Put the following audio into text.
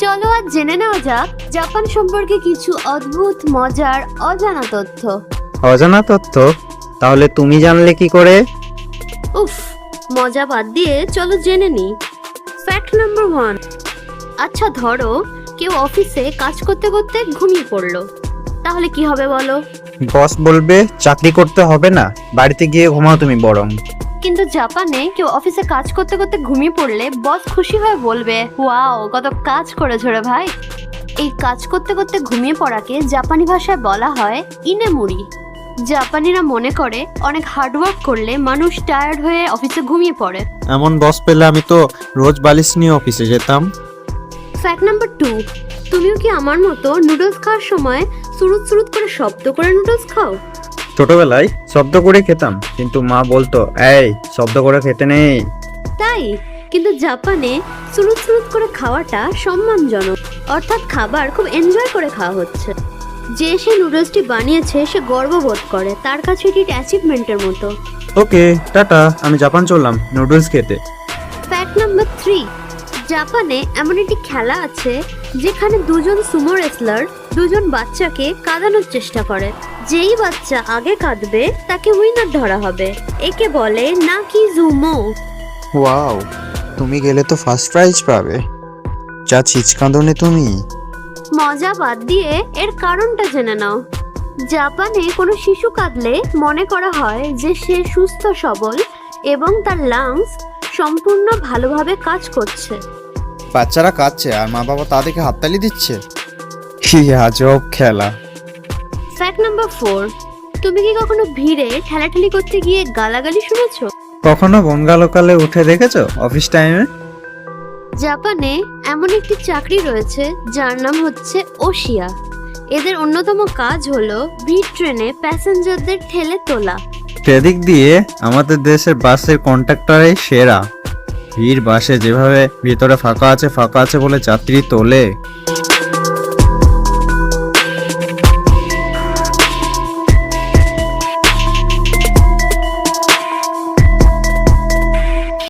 চলো আজ জেনে নেওয়া যাক জাপান সম্পর্কে কিছু অদ্ভুত মজার অজানা তথ্য। অজানা তথ্য? তাহলে তুমি জানলে কি করে? উফ মজা বাদ দিয়ে চলো জেনে নিই। ফ্যাক্ট নাম্বার ওয়ান আচ্ছা ধরো কেউ অফিসে কাজ করতে করতে ঘুমিয়ে পড়ল। তাহলে কি হবে বলো? বস বলবে চাকরি করতে হবে না বাড়িতে গিয়ে ঘুমাও তুমি বরং। কিন্তু জাপানে কেউ অফিসে কাজ করতে করতে ঘুমিয়ে পড়লে বস খুশি হয়ে বলবে ওয়াও কত কাজ করেছ রে ভাই। এই কাজ করতে করতে ঘুমিয়ে পড়াকে জাপানি ভাষায় বলা হয় ইনেমুরি। জাপানিরা মনে করে অনেক হার্ডওয়ার্ক করলে মানুষ টায়ার্ড হয়ে অফিসে ঘুমিয়ে পড়ে। এমন বস পেলে আমি তো রোজ বালিশ নিয়ে অফিসে যেতাম। ফ্যাক্ট নাম্বার টু তুমিও কি আমার মতো নুডলস খাওয়ার সময় সুরুত সুরুত করে শব্দ করে নুডলস খাও? ছোটবেলায় শব্দ করে খেতাম কিন্তু মা বলতো এই শব্দ করে খেতে নেই। তাই কিন্তু জাপানে সুরুত সুরুত করে খাওয়াটা সম্মানজনক। অর্থাৎ খাবার খুব এনজয় করে খাওয়া হচ্ছে। যে সে নুডলসটি বানিয়েছে সে গর্ববোধ করে তার কাছে এটি অ্যাচিভমেন্টের মতো। ওকে টাটা আমি জাপান চললাম নুডলস খেতে। ফ্যাক্ট নাম্বার থ্রি জাপানে এমন একটি খেলা আছে যেখানে দুজন সুমো রেসলার দুজন বাচ্চাকে কাঁদানোর চেষ্টা করে। যেই বাচ্চা আগে কাঁদবে তাকে উইনার ধরা হবে। একে বলে নাকি জুমো। ওয়াও তুমি গেলে তো ফার্স্ট প্রাইজ পাবে। যা ছিচকাঁদনে তুমি। মজা বাদ দিয়ে এর কারণটা জেনে নাও। জাপানে কোনো শিশু কাঁদলে মনে করা হয় যে সে সুস্থ সবল এবং তার লাংস সম্পূর্ণ ভালোভাবে কাজ করছে। বাচ্চারা কাঁদছে আর মা বাবা তাদেরকে হাততালি দিচ্ছে। কি আজব খেলা। ফ্যাক্ট নাম্বার ফোর তুমি কি কখনো ভিড়ে ঠেলাঠেলি করতে গিয়ে গালাগালি শুনেছো? কখনো বনগালোকালে উঠে দেখেছ অফিস টাইমে? জাপানে এমন একটি চাকরি রয়েছে যার নাম হচ্ছে ওশিয়া। এদের অন্যতম কাজ হলো ভিড় ট্রেনে প্যাসেঞ্জারদের ঠেলে তোলা। সেদিক দিয়ে আমাদের দেশের বাসের কন্ট্রাক্টরাই সেরা। ভিড় বাসে যেভাবে ভিতরে ফাঁকা আছে ফাঁকা আছে বলে যাত্রী তোলে